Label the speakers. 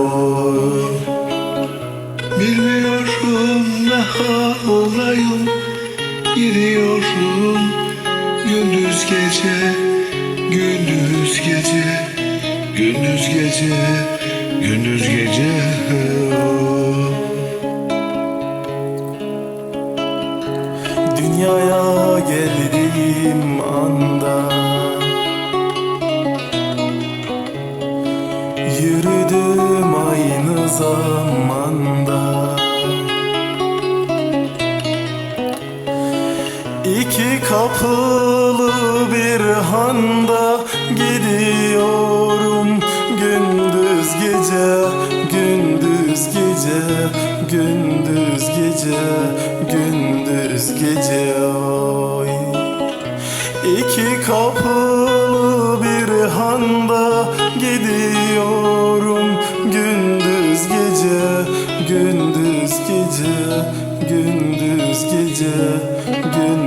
Speaker 1: oy Bilmiyorum ne havadayım Gidiyorum gündüz gece Gündüz gece Gündüz gece Gündüz gece.
Speaker 2: Dünyaya geldiğim anda zamanda. İki kapılı bir handa gidiyorum gündüz gece gündüz gece gündüz gece gündüz gece. Oy. İki kapılı bir handa gündüz gece gündüz gece gündüz